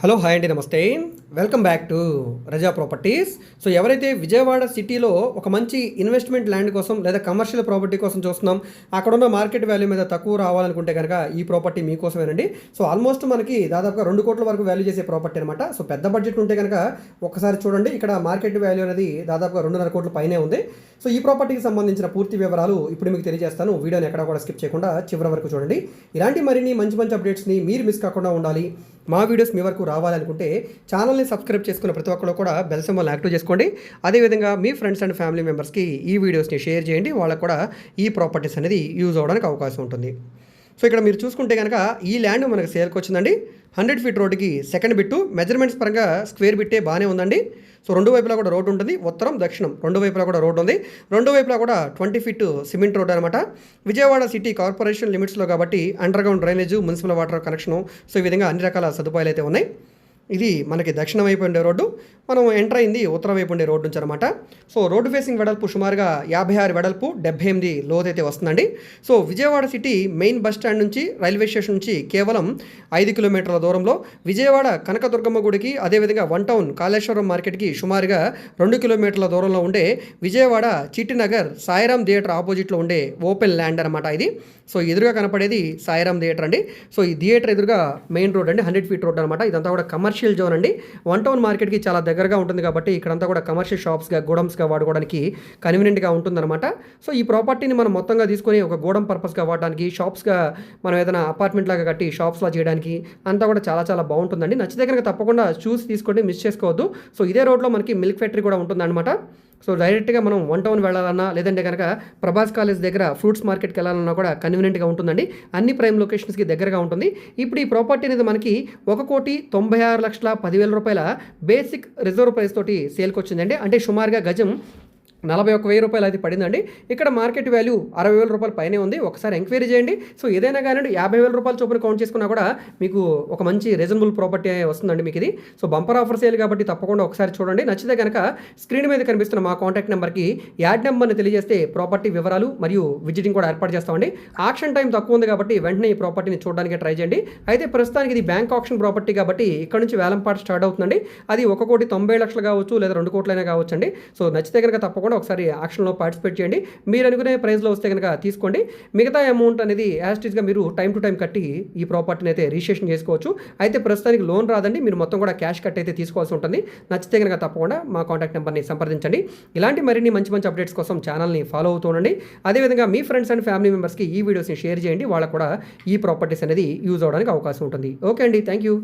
Hello hi అండి నమస్తే. Welcome back to Raza properties so ఎవరైతే విజయవాడ సిటీలో ఒక మంచి ఇన్వెస్ట్మెంట్ ల్యాండ్ కోసం లేదా కమర్షియల్ ప్రాపర్టీ కోసం చూస్తున్నాం అక్కడ ఉన్న మార్కెట్ వాల్యూ మీద తక్కువ రావాలనుకుంటే కనుక ఈ ప్రాపర్టీ మీకోసమేనండి. సో ఆల్మోస్ట్ మనకి దాదాపుగా రెండు కోట్ల వరకు వాల్యూ చేసే ప్రాపర్టీ అనమాట సో పెద్ద బడ్జెట్ ఉంటే కనుక ఒకసారి చూడండి ఇక్కడ మార్కెట్ వాల్యూ అనేది దాదాపుగా రెండున్నర కోట్ల పైనే ఉంది. సో ఈ ప్రాపర్టీకి సంబంధించిన పూర్తి వివరాలు ఇప్పుడు మీకు తెలియజేస్తాను. వీడియోని ఎక్కడ కూడా స్కిప్ చేయకుండా చివరి వరకు చూడండి. ఇలాంటి మరిన్ని మంచి మంచి అప్డేట్స్ని మీరు మిస్ కాకుండా ఉండాలి. మా వీడియోస్ మీ వరకు రావాలనుకుంటే ఛానల్ని సబ్స్క్రైబ్ చేసుకున్న ప్రతి ఒక్కరు కూడా బెల్ సింబల్ యాక్టివ్ చేసుకోండి. అదేవిధంగా మీ ఫ్రెండ్స్ అండ్ ఫ్యామిలీ మెంబర్స్కి ఈ వీడియోస్ని షేర్ చేయండి. వాళ్ళకు కూడా ఈ ప్రాపర్టీస్ అనేది యూజ్ అవ్వడానికి అవకాశం ఉంటుంది. సో ఇక్కడ మీరు చూసుకుంటే కనుక ఈ ల్యాండ్ మనకు సేల్కి వచ్చిందండి. హండ్రెడ్ ఫీట్ రోడ్డుకి సెకండ్ బిట్టు మెజర్మెంట్స్ పరంగా స్క్వేర్ బిట్టే బాగానే ఉందండి. సో రెండు వైపులా కూడా రోడ్డు ఉంటుంది ఉత్తరం దక్షిణం రెండు వైపులా కూడా రోడ్డు ఉంది. రెండు వైపులా కూడా ట్వంటీ ఫీట్ సిమెంట్ రోడ్ అనమాట విజయవాడ సిటీ కార్పొరేషన్ లిమిట్స్లో కాబట్టి underground drainage municipal water connection so ఈ విధంగా అన్ని రకాల సదుపాయాలు అయితే ఉన్నాయి. ఇది మనకి దక్షిణ వైపు ఉండే రోడ్డు మనం ఎంటర్ అయింది ఉత్తర వైపు ఉండే రోడ్డు నుంచి అనమాట సో రోడ్డు ఫేసింగ్ వెడల్పు సుమారుగా యాభై ఆరు వెడల్పు డెబ్బై ఎనిమిది లోతైతే వస్తుందండి. So Vijayawada city main bus stand నుంచి రైల్వే స్టేషన్ నుంచి కేవలం ఐదు కిలోమీటర్ల దూరంలో విజయవాడ కనకదుర్గమ్మ గుడికి అదేవిధంగా వన్ టౌన్ కాళేశ్వరం మార్కెట్కి సుమారుగా రెండు కిలోమీటర్ల దూరంలో ఉండే విజయవాడ చిట్టినగర్ సాయిరామ్ థియేటర్ ఆపోజిట్లో ఉండే ఓపెన్ ల్యాండ్ అనమాట ఇది. సో ఎదురుగా కనపడేది సాయిరామ్ థియేటర్ అండి. సో ఈ థియేటర్ ఎదురుగా మెయిన్ రోడ్ అండి హండ్రెడ్ ఫీట్ రోడ్ అనమాట ఇదంతా కూడా కమర్షియల్ జోన్ అండి. వన్ టౌన్ మార్కెట్కి చాలా దగ్గరగా ఉంటుంది కాబట్టి ఇక్కడంతా కూడా కమర్షియల్ షాప్స్గా గోడమ్స్గా వాడుకోవడానికి కన్వీనియంట్గా ఉంటుందన్నమాట. సో ఈ ప్రాపర్టీని మనం మొత్తంగా తీసుకొని ఒక గోడమ్ పర్పస్గా వాడడానికి షాప్స్గా మనం ఏదైనా అపార్ట్మెంట్ లాగా కట్టి షాప్స్లా చేయడానికి అంతా కూడా చాలా చాలా బాగుంటుందండి. నచ్చితే కనుక తప్పకుండా చూసి తీసుకోండి మిస్ చేసుకోవద్దు. సో ఇదే రోడ్లో మనకి మిల్క్ ఫ్యాక్టరీ కూడా ఉంటుందన్నమాట. సో డైరెక్ట్గా మనం వన్ టౌన్ వెళ్ళాలన్నా లేదంటే కనుక ప్రభాస్ కాలేజ్ దగ్గర ఫ్రూట్స్ మార్కెట్కి వెళ్ళాలన్నా కూడా కన్వీనియంట్గా ఉంటుందండి. అన్ని ప్రైమ్ లొకేషన్స్కి దగ్గరగా ఉంటుంది. ఇప్పుడు ఈ ప్రాపర్టీ అనేది మనకి ఒక కోటి తొంభై ఆరు లక్షల పదివేల రూపాయల బేసిక్ రిజర్వ్ ప్రైస్ తోటి సేల్కి వచ్చిందండి అంటే సుమారుగా గజం నలభై ఒక వెయ్యి రూపాయలు అయితే పడిందండి. ఇక్కడ మార్కెట్ వాల్యూ అరవై వేల రూపాయలు పైనే ఉంది. ఒకసారి ఎంక్వైరీ చేయండి. సో ఏదైనా కానీ యాభై వేల రూపాయల చొప్పున కౌంట్ చేసుకున్నా కూడా మీకు ఒక మంచి రీజనబుల్ ప్రాపర్టీ వస్తుందండి మీకు ఇది. సో బంపర్ ఆఫర్ సేల్ కాబట్టి తప్పకుండా ఒకసారి చూడండి. నచ్చితే కనుక స్క్రీన్ మీద కనిపిస్తున్న మా కాంటాక్ట్ నెంబర్కి యాడ్ నెంబర్ని తెలియజేస్తే ప్రాపర్టీ వివరాలు మరియు విజిటింగ్ కూడా ఏర్పాటు చేస్తామండి. ఆక్షన్ టైం తక్కువ ఉంది కాబట్టి వెంటనే ఈ ప్రాపర్టీని చూడడానికి ట్రై చేయండి. అయితే ప్రస్తుతానికి ఇది బ్యాంక్ ఆప్షన్ ప్రాపర్టీ కాబట్టి ఇక్కడ నుంచి వేలంపాటు స్టార్ట్ అవుతుందండి. అది ఒక కోటి తొంభై లక్షలు కావచ్చు లేదా రెండు కోట్లైనా కావచ్చు అండి సో నచ్చితే కనుక తప్పకుండా ఒకసారి ఆక్షన్లో పార్టిసిపేట్ చేయండి. మీరు అనుకునే ప్రైస్లో వస్తే కనుక తీసుకోండి. మిగతా అమౌంట్ అనేది యాస్టీస్గా మీరు టైం టు టైం కట్టి ఈ ప్రాపర్టీని అయితే రిజిస్ట్రేషన్ చేసుకోవచ్చు. అయితే ప్రస్తుతానికి లోన్ రాదండి. మీరు మొత్తం కూడా క్యాష్ కట్ అయితే తీసుకోవాల్సి ఉంటుంది. నచ్చితే కనుక తప్పకుండా మా కాంటాక్ట్ నెంబర్ని సంప్రదించండి. ఇలాంటి మరిన్ని మంచి మంచి అప్డేట్స్ కోసం ఛానల్ని ఫాలో అవుతూ ఉండండి. అదేవిధంగా మీ ఫ్రెండ్స్ అండ్ ఫ్యామిలీ మెంబర్స్కి ఈ వీడియోస్ని షేర్ చేయండి. వాళ్ళకు కూడా ఈ ప్రాపర్టీస్ అనేది యూజ్ అవ్వడానికి అవకాశం ఉంటుంది. ఓకే అండి. Thank you